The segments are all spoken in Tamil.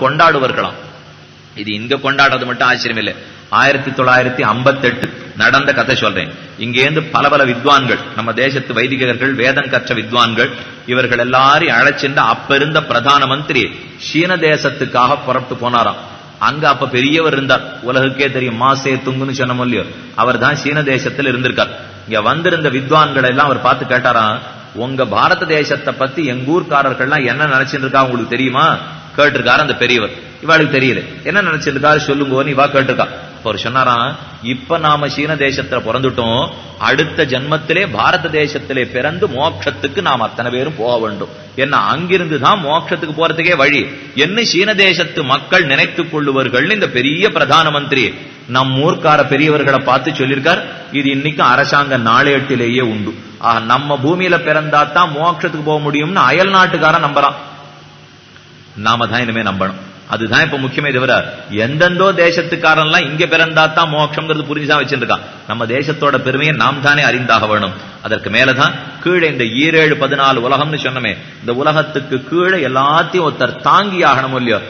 கொண்டாடுவார்களாம். இது இங்க கொண்டாடுறது மட்டும் ஆச்சரியம் இல்லை. ஆயிரத்தி தொள்ளாயிரத்தி ஐம்பத்தெட்டு நடந்த கதை சொல்றேன். இங்கேருந்து பல பல வித்வான்கள் நம்ம தேசத்து வைதிகர்கள் வேதம் கற்ற வித்வான்கள் இவர்கள் எல்லாரையும் அழைச்சிருந்த அப்ப இருந்த பிரதான மந்திரி சீன தேசத்துக்காக புறப்பட்டு போனாராம். அங்க அப்ப பெரியவர் இருந்தார். உலகுக்கே தெரியும் மாசே துங்குன்னு சொன்ன மொழியோ அவர் தான் சீன தேசத்தில் இருந்திருக்கார். இங்க வந்திருந்த வித்வான்களை எல்லாம் அவர் பார்த்து கேட்டாராம் உங்க பாரத தேசத்தை பத்தி எங்க ஊர்க்காரர்கள்லாம் என்ன நினைச்சிட்டு இருக்கா உங்களுக்கு தெரியுமா? கேட்டிருக்காரு அந்த பெரியவர். இவாளுக்கு தெரியல. என்ன நினைச்சிருக்காரு? சொல்லுங்க இவா கேட்டிருக்கா அவர் சொன்னாராம் இப்ப நாம சீன தேசத்துல பிறந்துட்டோம். அடுத்த ஜென்மத்திலே பாரத தேசத்திலே பிறந்து மோட்சத்துக்கு நாம் அத்தனை பேரும் போக வேண்டும். என்ன அங்கிருந்து தான் மோட்சத்துக்கு போறதுக்கே வழி. என்ன சீன தேசத்து மக்கள் நினைத்துக் கொள்ளுவார்கள் இந்த பெரிய பிரதான மந்திரி நம் ஊர்க்கார பெரியவர்களை பார்த்து சொல்லியிருக்கார். இது இன்னைக்கு அரசாங்க நாளேட்டிலேயே உண்டு. ஆஹ் நம்ம பூமியில பிறந்தா தான் மோட்சத்துக்கு போக முடியும்னு அயல் நாட்டுக்காரன் நம்புறான். நாம தான் இனிமே நம்பணும். அதுதான் இப்ப முக்கியமே தவிர எந்தெந்தோ தேசத்துக்காரன்லாம் இங்க பிறந்தா தான் மோட்சம்ங்கிறது புரிஞ்சுதான் வச்சிருக்கான் நம்ம தேசத்தோட பெருமையை நாம் தானே அறிந்தாக வேணும். அதற்கு மேலதான் கீழே இந்த ஈரேழு பதினாலு உலகம்னு சொன்னமே இந்த உலகத்துக்கு கீழே எல்லாத்தையும் ஒருத்தர் தாங்கி ஆகணும் இல்லையோ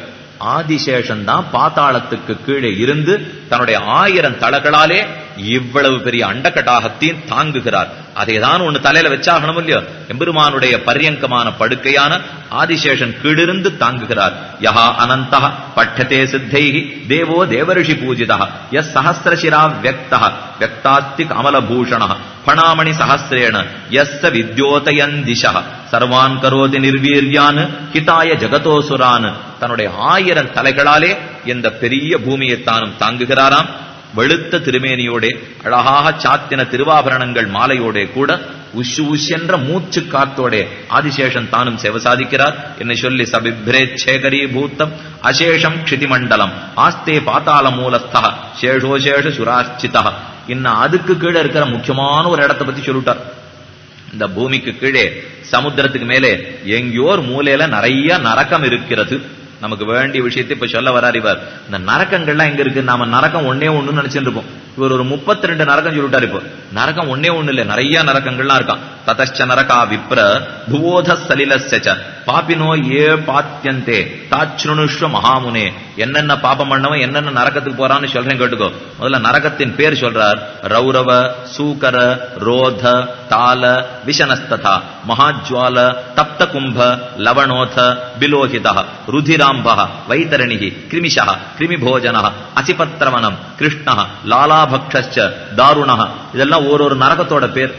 ஆதிசேஷன் தான் பாத்தாளத்துக்கு கீழே இருந்து தன்னுடைய ஆயிரம் தளங்களாலே இவ்வளவு பெரிய அண்டக்கட்டாகத்தையும் தாங்குகிறார். அதைதான் ஒண்ணு தலையில வச்சாகணும் இல்லையோ? எம்பெருமானுடைய பரியங்கமான படுக்கையான ஆதிசேஷன் கீழிருந்து தாங்குகிறார். யஹா அனந்தா பட்டதே சித்தைகி தேவோ தேவரிஷி பூஜிதா. எஸ் சஹசிரசிரா வியக்தா வியக்தாஸ்தி கமலபூஷண பணாமணி சஹசிரேண எஸ் வித்யோதயன் திசா சர்வான் கரோதி நிர்வீர்யான் ஹிதாய ஜகதோசுரான் தன்னுடைய ஆயிரம் தலைகளாலே இந்த பெரிய பூமியை தானும் தாங்குகிறாராம் வெளுத்த திருமேனியோடே அழகாக சாத்தின திருவாபரணங்கள் மாலையோடே கூட உஷு உஷென்ற மூச்சு காத்தோட ஆதிசேஷன் தானும் சேவை சாதிக்கிறார். என்னை சொல்லி சபிப்ரேச்சேகரி பூத்தம் அசேஷம் க்ஷிதிமண்டலம் ஆஸ்தே பாத்தாள மூலஸ்தா சேஷோசேஷ சுராச்சிதா இன்னும் அதுக்கு கீழே இருக்கிற முக்கியமான ஒரு இடத்தை பத்தி சொல்லிட்டார். இந்த பூமிக்கு கீழே சமுத்திரத்துக்கு மேலே எங்கேயோ ஒரு மூலையில நிறைய நரக்கம் இருக்கிறது. நமக்கு வேண்டிய விஷயத்தை இப்ப சொல்ல வராரு இவர். இந்த நரக்கங்கள்லாம் எங்க இருக்கு? நாம நரக்கம் ஒன்னே ஒண்ணுன்னு நினைச்சிட்டு இருப்போம். இவர் ஒரு முப்பத்தி ரெண்டு நரக்கம் சொல்லிட்டாரு இப்போ. நரக்கம் ஒன்னே ஒண்ணு இல்ல நிறைய நரக்கங்கள்லாம் இருக்கான். ததச்ச நரகா விப்ர புவோத சலிலஸ்ய பாப்பினோ ஏ பாத்தியந்தே தாச்சுணுஷ்வ மகாமுனே. என்னென்ன பாபம் பண்ணவன் என்னென்ன நரகத்துக்கு போறான்னு சொல்றேன் கேட்டுக்கோ. முதல்ல நரகத்தின் பேர் சொல்றார். ரௌரவ சூகர ரோத தால விஷனஸ்ததா மகாஜ்வால தப்த கும்ப லவணோத பிலோகிதா ருதிராம்பா வைத்தரணிகி கிருமிஷா கிருமிபோஜனா அசிபத்திரவனம் கிருஷ்ணா லாலாபக்ஷ தாருணா. இதெல்லாம் ஒரு ஒரு நரகத்தோட பேர்.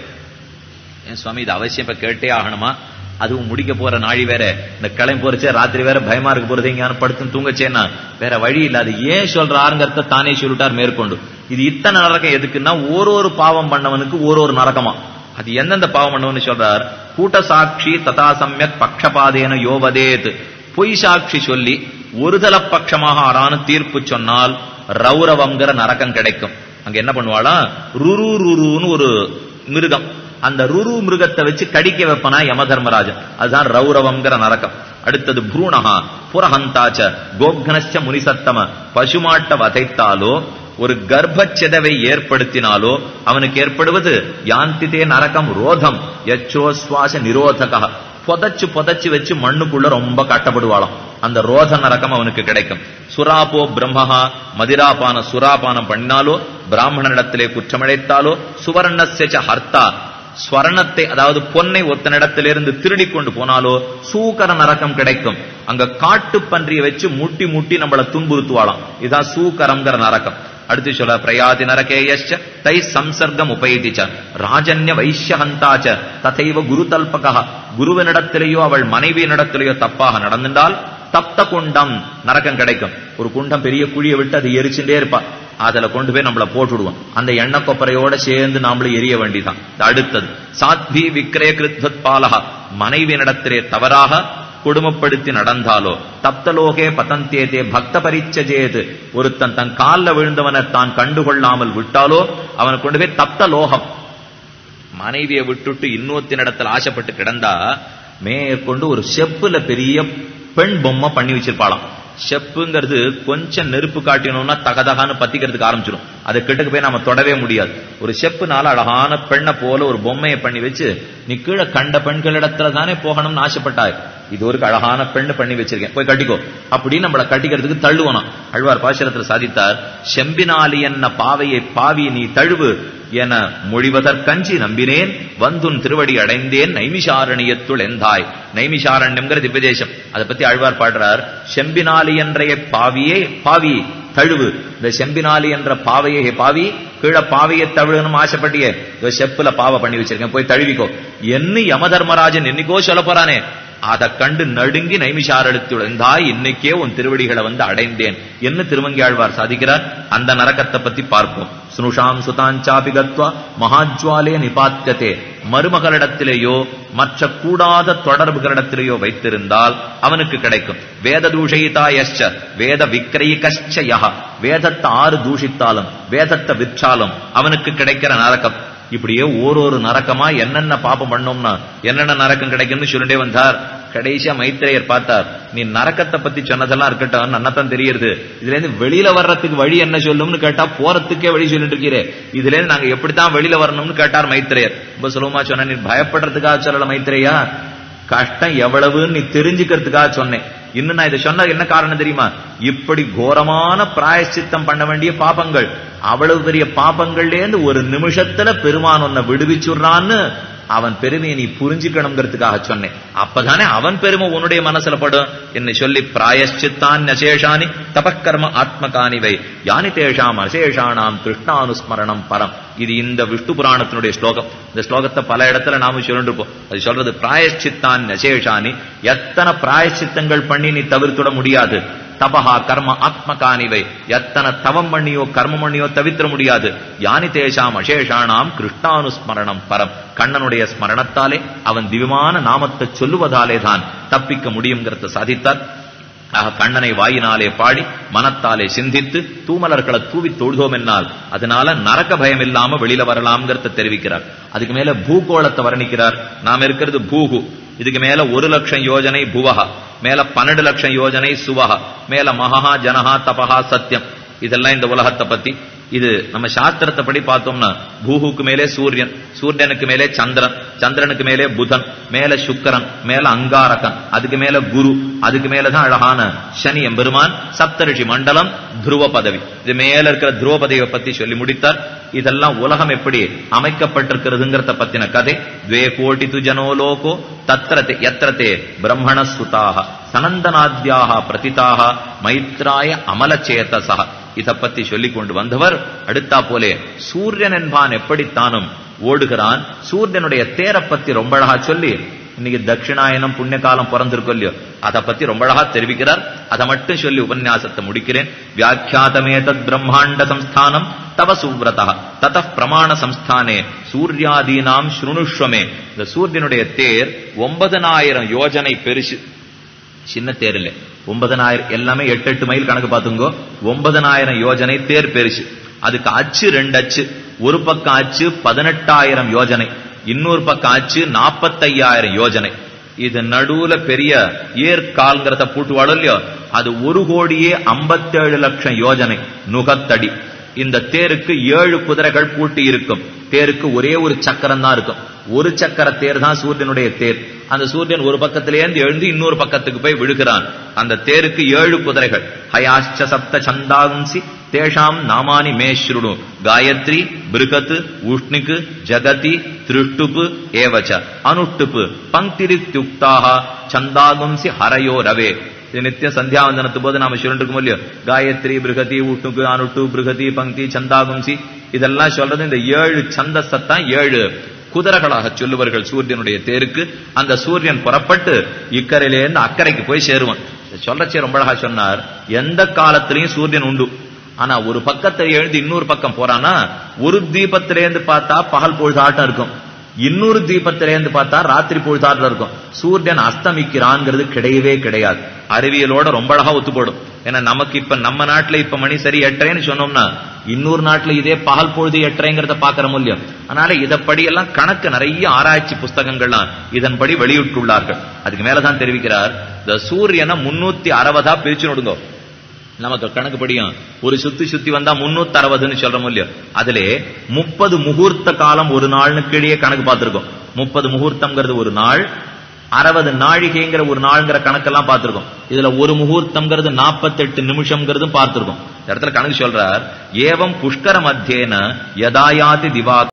ஏன் சுவாமி இது அவசியம் இப்ப கேட்டே ஆகணுமா? அதுவும் முடிக்க போற நாழி வேற. இந்த கிளம்பி போறச்சே ராத்திரி வேற பயமா இருக்க போறது. எங்கேயான படுத்து தூங்கச்சேன்னா வேற வழி இல்ல. அது ஏன் சொல்றாருங்கிறத தானே சொல்லிட்டார் மேற்கொண்டு. இது இத்தனை நரக்கம் எதுக்குன்னா ஒரு ஒரு பாவம் பண்ணவனுக்கு ஒரு ஒரு நரக்கமா அது எந்தெந்த பாவம் பண்ணவன்னு சொல்றார்? கூட்ட சாட்சி ததா சமயக் பக்ஷபாதேன யோவதேத். பொய் சாட்சி சொல்லி ஒருதல பட்சமாக ஆறான தீர்ப்பு சொன்னால் ரௌரவங்கிற நரக்கம் கிடைக்கும். அங்க என்ன பண்ணுவாளா? ருரு ருருன்னு ஒரு மிருகம். அந்த ருரு மிருகத்தை வச்சு கடிக்க வைப்பனா யம தர்மராஜன் அதுதான் ரௌரவங்கிற நரக்கம் அடுத்தது புரூணஹா புரஹந்தாச்ச கோக்னச்ச முனிசத்தம. பசுமாட்ட வதைத்தாலோ ஒரு கர்ப்பச்செதவை ஏற்படுத்தினாலோ அவனுக்கு ஏற்படுவது யாந்திதே நரக்கம் ரோதம். யச்சோஸ்வாச நிரோதக. புதைச்சு புதைச்சு வச்சு மண்ணுக்குள்ள ரொம்ப கட்டப்படுவாளாம். அந்த ரோத நரக்கம் அவனுக்கு கிடைக்கும். சுராபோ பிரம்மஹா மதிராபான சுராபானம் பண்ணினாலோ பிராமணனிடத்திலே குற்றமடைத்தாலோ சுவர்ணசெச்ச ஹர்த்தா. ஸ்வர்ணத்தை அதாவது பொன்னை ஒத்தனிடத்திலிருந்து திருடி கொண்டு போனாலோ சூக்கர நரக்கம் கிடைக்கும். அங்க காட்டு பன்றியை வச்சு முட்டி முட்டி நம்மள துன்புறுத்துவாளாம். இதுதான் சூக்கரம்ங்கிற நரக்கம் அடுத்து சொல்ல பிரயாதி நரகேயச்ச தை சம்சர்க்கம் உபயதிச்ச ராஜன்ய வைஷ்யஹந்தாச்ச ததைவ குரு தல்பகா குருவனிடத்திலேயோ அவள் மனைவியினிடத்திலேயோ தப்பாக நடந்திருந்தால் தப்த குண்டம் நரக்கம் கிடைக்கும். ஒரு குண்டம் பெரிய குழியை விட்டு அது எரிச்சுட்டே இருப்பா. அதுல கொண்டு போய் நம்மள போட்டுடுவோம் அந்த எண்ணெய் கொப்பரையோட சேர்ந்து நாமளும் எரிய வேண்டிதான். அடுத்தது. சாத்வி விக்ரய கிருத்வத் பாலகா மனைவியினிடத்திலே தவறாக கொடுமைப்படுத்தி நடந்தாலோ தப்தலோகே பதந்தேதே பக்த பரிச்சஜேது ஒருத்தன் தன் காலில் விழுந்தவனை தான் கண்டுகொள்ளாமல் விட்டாலோ அவனை கொண்டு போய் தப்த லோகம் மனைவியை விட்டுட்டு இன்னொருத்தின் இடத்துல ஆசைப்பட்டு கிடந்தா மேற்கொண்டு ஒரு செப்புல பெரிய பெண் பொம்மை பண்ணி வச்சிருப்பாளாம். செப்புங்கிறது கொஞ்சம் நெருப்பு காட்டினோம்னா தகதகான்னு பத்திக்கிறதுக்கு ஆரம்பிச்சிடும் அது கிட்டக்கு போய் நாம தொடவே முடியாது. ஒரு செப்புனால அழகான பெண்ணை போல ஒரு பொம்மையை பண்ணி வச்சு நீ கீழே கண்ட பெண்களிடத்துல தானே போகணும்னு ஆசைப்பட்டாய். இது ஒரு அழகான பெண்ணு பண்ணி வச்சிருக்கேன். போய் கட்டிக்கோ. அப்படின்னு நம்மளை கட்டிக்கிறதுக்கு தள்ளுவனம். அழ்வார் பாசுரத்தில் சாதித்தார் செம்பினாலி என்ன பாவையை பாவி நீ தழுவு என மொழிவதற்கஞ்சி நம்பினேன் வந்துன் திருவடி அடைந்தேன் நைமிஷாரணியத்துள் எந்தாய்? நைமிஷாரண்யம்ங்கிற திவ்யதேசம். அதை பத்தி ஆழ்வார் பாடுறார் செம்பினாலி என்றைய பாவியே பாவி தழுவு. இந்த செம்பினாலி என்ற பாவையை பாவி கீழே பாவையை தழுவணும் ஆசைப்பட்டியே. செப்புல பாவை பண்ணி வச்சிருக்கேன் போய் தழுவிக்கோ. என்ன யமதர்மராஜன் என்னைக்கோ சொல்ல போறானே. அதை கண்டு நடுங்கி நைமிஷாரடுத்துழந்தாய் இன்னைக்கே உன் திருவடிகளை வந்து அடைந்தேன். என்ன திருமங்கியாழ்வார் சாதிக்கிறார்? அந்த நரக்கத்தை பத்தி பார்ப்போம். சுனுஷாம் சுதாஞ்சாபி கத்வா மகாஜ்வாலே நிபாத்தியதே. மருமகளிடத்திலேயோ மற்ற கூடாத தொடர்புகளிடத்திலேயோ வைத்திருந்தால் அவனுக்கு கிடைக்கும். வேத தூஷயிதா தூஷயிதாயச்ச வேத விக்கிரயிகச்ச யஹ. வேதத்தை ஆறு தூஷித்தாலும் வேதத்தை விற்றாலும் அவனுக்கு கிடைக்கிற நரக்கம் இப்படியே ஓரொரு நரக்கமா என்னென்ன பாப்பம் பண்ணோம்னா என்னென்ன நரக்கம் கிடைக்கும்னு சொல்லிட்டே வந்தார். கடைசியா மைத்திரையர் பார்த்தார் நீ நரக்கத்தை பத்தி சொன்னதெல்லாம் இருக்கட்டும் நன்னதான் தெரியுது. இதுல இருந்து வெளியில வர்றதுக்கு வழி என்ன சொல்லும்னு கேட்டா போறதுக்கே வழி சொல்லிட்டு இருக்கிறே இதுல இருந்து நாங்க எப்படித்தான் வெளியில வரணும்னு கேட்டார் மைத்திரையர் ரொம்ப சுலபமா சொன்ன நீ பயப்படுறதுக்காக சொல்லல மைத்திரையா கஷ்டம் எவ்வளவுன்னு நீ தெரிஞ்சுக்கிறதுக்காக சொன்னேன். இன்னும் நான் இதை சொன்ன என்ன காரணம் தெரியுமா? இப்படி கோரமான பிராயச்சித்தம் பண்ண வேண்டிய பாபங்கள். அவ்வளவு பெரிய பாபங்கள்லேருந்து ஒரு நிமிஷத்துல பெருமான் உன்னை விடுவிச்சுடுறான்னு அவன் பெருமையை நீ புரிஞ்சுக்கணுங்கிறதுக்காக சொன்னேன். அப்பதானே அவன் பெருமை உன்னுடைய மனசுல படும். என்னை சொல்லி பிராயஷ்சித்தான் அசேஷானி தபக்கர்ம ஆத்மகானிவை யானி தேஷாம் அசேஷானாம் கிருஷ்ணானுஸ்மரணம் பரம். இது இந்த விஷ்ணு புராணத்தினுடைய ஸ்லோகம். இந்த ஸ்லோகத்தை பல இடத்துல நாம சொல்லிட்டு இருப்போம் அது சொல்றது பிராயஷ்சித்தான் அசேஷானி எத்தனை பிராயஷ்சித்தங்கள் பண்ணி நீ தவிர்த்துட முடியாது. தபஹா கர்ம ஆத்மகானிவை எத்தனை தவம் பண்ணியோ கர்மம் பண்ணியோ தவித்திர முடியாது. யானி தேஷாம் அசேஷானாம் கிருஷ்ணானுஸ்மரணம் பரம். கண்ணனுடைய ஸ்மரணத்தாலே அவன் திவ்யமான நாமத்தை சொல்லுவதாலே தான் தப்பிக்க முடியுங்கிறத சாதித்தார். ஆக கண்ணனை வாயினாலே பாடி மனத்தாலே சிந்தித்து தூமலர்களை தூவி தொழுதோம் என்னால் அதனால நரக்க பயம் இல்லாம வெளியில வரலாம்ங்கிறத தெரிவிக்கிறார். அதுக்கு மேல பூகோளத்தை வர்ணிக்கிறார். நாம் இருக்கிறது பூகு. இதுக்கு மேல ஒரு லட்சம் யோஜனை புவஹா. மேல பன்னெண்டு லட்சம் யோஜனை சுவஹா மேல மகா ஜனஹா தபஹா சத்தியம் இதெல்லாம் இந்த உலகத்தை பத்தி இது நம்ம சாஸ்திரத்தை படி பார்த்தோம்னா பூஹுக்கு மேலே சூரியன் சூரியனுக்கு மேலே சந்திரன் சந்திரனுக்கு மேலே புதன் மேல சுக்கரன் மேல அங்காரகன் அதுக்கு மேல குரு அதுக்கு மேலதான் அழகான சனி எம்பெருமான் சப்தரிஷி மண்டலம் துருவ பதவி. இது மேல இருக்கிற துருவ பதவியை பத்தி சொல்லி முடித்தார். இதெல்லாம் உலகம் எப்படி அமைக்கப்பட்டிருக்கிறதுங்கிறத பத்தின கதை. துவே கோட்டி து ஜனோ லோகோ தத்திரத்தே எத்திரத்தே பிரம்மண சுதாக சனந்தனாத்யாக பிரதிதாக மைத்ராய அமலச்சேதசா இதை பத்தி சொல்லிக் கொண்டு வந்தவர் அடுத்தா போலே சூரியன் என்பான் எப்படித்தானும் ஓடுகிறான். சூரியனுடைய தேரை பத்தி ரொம்ப அழகா சொல்லி இன்னைக்கு தட்சிணாயனம் புண்ணிய காலம் பிறந்திருக்கும் இல்லையோ அதை பத்தி ரொம்ப அழகா தெரிவிக்கிறார். அதை மட்டும் சொல்லி உபன்யாசத்தை முடிக்கிறேன். வியாக்கியாதமே தத் பிரம்மாண்ட சம்ஸ்தானம் தவ சுவ்ரதா தத பிரமாண சம்ஸ்தானே சூர்யாதீனாம் ஸ்ருணுஷ்வமே. இந்த சூரியனுடைய தேர் ஒன்பதனாயிரம் யோஜனை பெருசு சின்ன தேர் இல்லை. ஒன்பதனாயிரம் எல்லாமே எட்டு எட்டு மைல் கணக்கு பார்த்துங்கோ. ஒன்பதனாயிரம் யோஜனை தேர் பெருசு. அதுக்கு அச்சு ரெண்டு அச்சு. ஒரு பக்கம் அச்சு பதினெட்டாயிரம் யோஜனை. இன்னொரு பக்கம் அச்சு நாற்பத்தையாயிரம் யோஜனை. இது நடுவுல பெரிய ஏற்கால்ங்கிறத பூட்டுவாளோ இல்லையோ? அது ஒரு கோடியே ஐம்பத்தேழு லட்சம் யோஜனை. நுகத்தடி. இந்த தேருக்கு ஏழு குதிரைகள் பூட்டி இருக்கும். தேருக்கு ஒரே ஒரு சக்கரம் தான் இருக்கும். ஒரு சக்கர தேர் தான் சூரியனுடைய தேர். அந்த சூரியன் ஒரு பக்கத்திலேருந்து எழுந்து இன்னொரு பக்கத்துக்கு போய் விழுகிறான். அந்த தேருக்கு ஏழு குதிரைகள். ஹயாச்ச சப்த சந்தாம்சி தேஷாம் நாமானி மேஸ்ருடு காயத்ரி பிருகத் உஷ்ணிக்கு ஜகதி திருஷ்டுப்பு ஏவச்ச. அனுஷ்டுப்பு பங்கிரித்யுக்தாக சந்தாகும்சி ஹரையோ ரவே. நித்தியம் சந்தியாவந்தனத்து போது நாம சொல்லிருக்கோம் இல்லையோ? காயத்ரி பிருகதி உஷ்ணுக்கு அனுட்டு பிருகதி பங்கி சந்தாகும்சி இதெல்லாம் சொல்றது இந்த ஏழு சந்தஸ்தான் ஏழு. குதிரைகளாக சொல்லுவார்கள் சூரியனுடைய தேருக்கு அந்த சூரியன் புறப்பட்டு இக்கரையிலேருந்து அக்கறைக்கு போய் சேருவான். சொல்றச்சே ரொம்ப அழகா சொன்னார். எந்த காலத்திலையும் சூரியன் உண்டு. ஆனா ஒரு பக்கத்தை எழுந்து இன்னொரு பக்கம் போறானா ஒரு தீபத்திலேருந்து பார்த்தா பகல் பொழுதாட்டம் இருக்கும். இன்னொரு தீபத்திலேருந்து பார்த்தா ராத்திரி பொழுதாட்டில் இருக்கும். சூரியன் அஸ்தமிக்கிறான்ங்கிறது கிடையவே கிடையாது. அறிவியலோட ரொம்ப அழகா ஒத்துப்படும். ஏன்னா நமக்கு இப்ப நம்ம நாட்டுல இப்ப மணி சரி எட்டரைன்னு சொன்னோம்னா இன்னொரு நாட்டுல இதே பகல் பொழுது எட்டரைங்கிறத பாக்குற மூலியம். அதனால இதப்படி எல்லாம் கணக்கு நிறைய ஆராய்ச்சி புஸ்தகங்கள்லாம் இதன்படி வெளியிட்டுள்ளார்கள். அதுக்கு மேலதான் தெரிவிக்கிறார் இந்த சூரியனை முன்னூத்தி அறுபதா பிரிச்சு நடுங்க. நமக்கு கணக்கு படியும். ஒரு சுத்தி சுத்தி வந்தா முன்னூத்தி அறுபதுன்னு சொல்றோம் இல்லையோ? அதுல முப்பது முகூர்த்த காலம் ஒரு நாள்னு கீழே கணக்கு பார்த்திருக்கோம். முப்பது முகூர்த்தம்ங்கிறது ஒரு நாள் அறுபது நாழிகைங்கிற ஒரு நாள்ங்கிற கணக்கெல்லாம் பார்த்திருக்கோம். இதுல ஒரு முகூர்த்தம்ங்கிறது நாற்பத்தெட்டு நிமிஷம்ங்கிறதும் பார்த்திருக்கோம். இந்த இடத்துல கணக்கு சொல்றார் ஏவம் புஷ்கர மத்தியேன யதாயாதி திவா